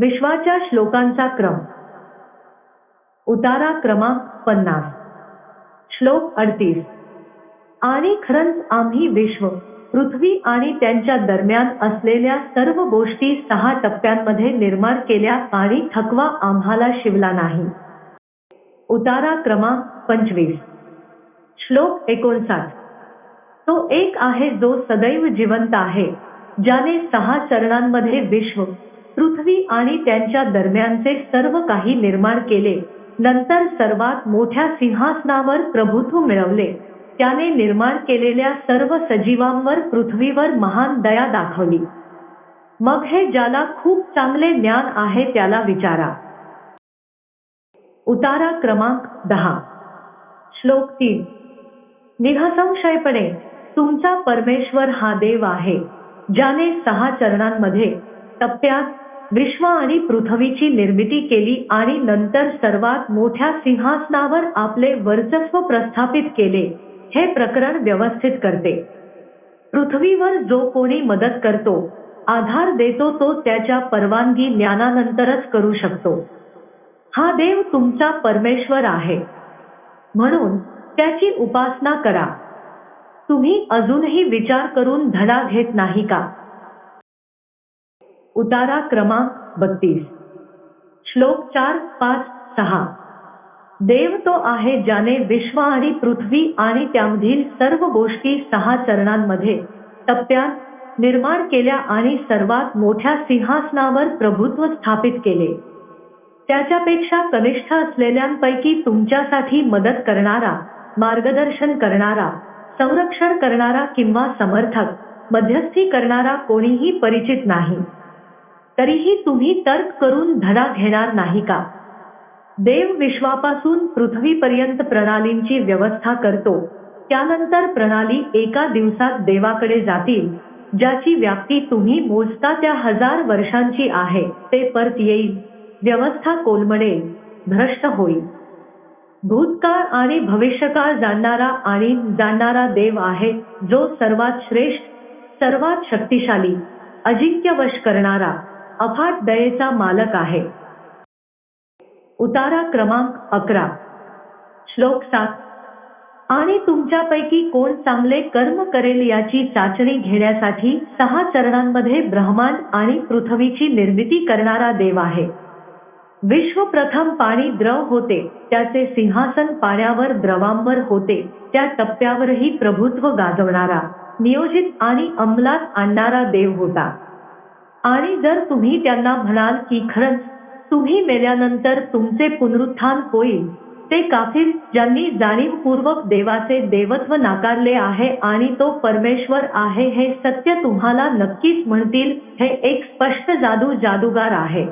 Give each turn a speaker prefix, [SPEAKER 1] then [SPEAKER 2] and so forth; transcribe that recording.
[SPEAKER 1] विश्वाच्या श्लोकांचा क्रम. उतारा क्रमांक पन्नास. श्लोक अडतीस. आणि खरंच आम्ही विश्व पृथ्वी आणि त्यांच्या दरम्यान असलेल्या सर्व गोष्टी सहा टप्प्यांमध्ये निर्माण केल्या आणि थकवा आम्हाला शिवला नाही. उतारा क्रमांक पंचवीस. श्लोक एकोणसाठ. तो एक आहे जो सदैव जिवंत आहे ज्याने सहा चरणांमध्ये विश्व पृथ्वी आणि त्यांच्या दरम्यानचे सर्व काही निर्माण केले. नंतर सर्वात मोठ्या सिंहासनावर प्रभुत्व मिळवले. त्याने निर्माण केलेल्या सर्व सजीवांवर पृथ्वीवर महान दया दाखवली. मग हे ज्याला खूप चांगले ज्ञान आहे त्याला विचारा. उतारा क्रमांक दहा. श्लोक तीन. निःसंशयपणे तुमचा परमेश्वर हा देव आहे ज्याने सहा चरणांमध्ये टप्प्यात विश्व आणि पृथ्वीची निर्मिती केली आणि नंतर सर्वात मोठ्या सिंहासनावर आपले वर्चस्व प्रस्थापित केले हे प्रकरण व्यवस्थित करते. पृथ्वीवर जो कोणी मदत करतो आधार देतो तो त्याच्या परवानगी ज्ञानानंतरच करू शकतो. हा देव तुमचा परमेश्वर आहे. म्हणून त्याची उपासना करा. तुम्ही अजूनही विचार करून धडा घेत नाही का? उतारा क्रमांक बत्तीस. श्लोक चार पाच सहा. देव तो आहे ज्याने विश्व आणि पृथ्वी आणि त्यामधील सर्व गोष्टी सहा चरणांमध्ये टप्प्यात निर्माण केल्या आणि सर्वात मोठ्या सिंहासनावर प्रभुत्व स्थापित केले. त्याच्यापेक्षा कनिष्ठ असलेल्यांपैकी तुमच्यासाठी मदत करणारा मार्गदर्शन करणारा संरक्षण करणारा किंवा समर्थक मध्यस्थी करणारा कोणीही परिचित नाही. तरीही तुम्ही तर्क करून धडा घेणार नाही का? देव विश्वापासून पृथ्वीपर्यंत प्रणालींची व्यवस्था करतो. त्यानंतर प्रणाली एका दिवसात देवाकडे जातील ज्याची व्याप्ती तुम्ही मोजता त्या हजार वर्षांची आहे. ते परत येईल. व्यवस्था कोलमडेल. भ्रष्ट होईल. भूतकाळ आणि भविष्यकाळ जाणणारा आणि जाणणारा देव आहे जो सर्वात श्रेष्ठ सर्वात शक्तिशाली अजिंक्यवश करणारा. अफाट दयेचा मालक आहे. उतारा क्रमांक अकरा. श्लोक सात. आणि तुमच्यापैकी कोण चांगले कर्म करेल याची चाचणी घेण्यासाठी सहा चरणांमध्ये ब्रह्मांड आणि पृथ्वीची निर्मिती करणारा देव आहे. विश्व प्रथम पाणी द्रव होते. त्याचे सिंहासन पाण्यावर द्रवांवर होते. त्या टप्प्यावरही प्रभुत्व गाजवणारा नियोजित आणि अंमलात आणणारा देव होता. आणि जर तुम्ही त्यांना म्हणाल की खरंच तुम्ही मेल्यानंतर तुमचे पुनरुत्थान होईल. ते काफीर ज्यांनी जाणीवपूर्वक देवाचे देवत्व नाकारले आहे आणि तो परमेश्वर आहे हे सत्य तुम्हाला नक्कीच म्हणतील हे एक स्पष्ट जादू जादूगार आहे.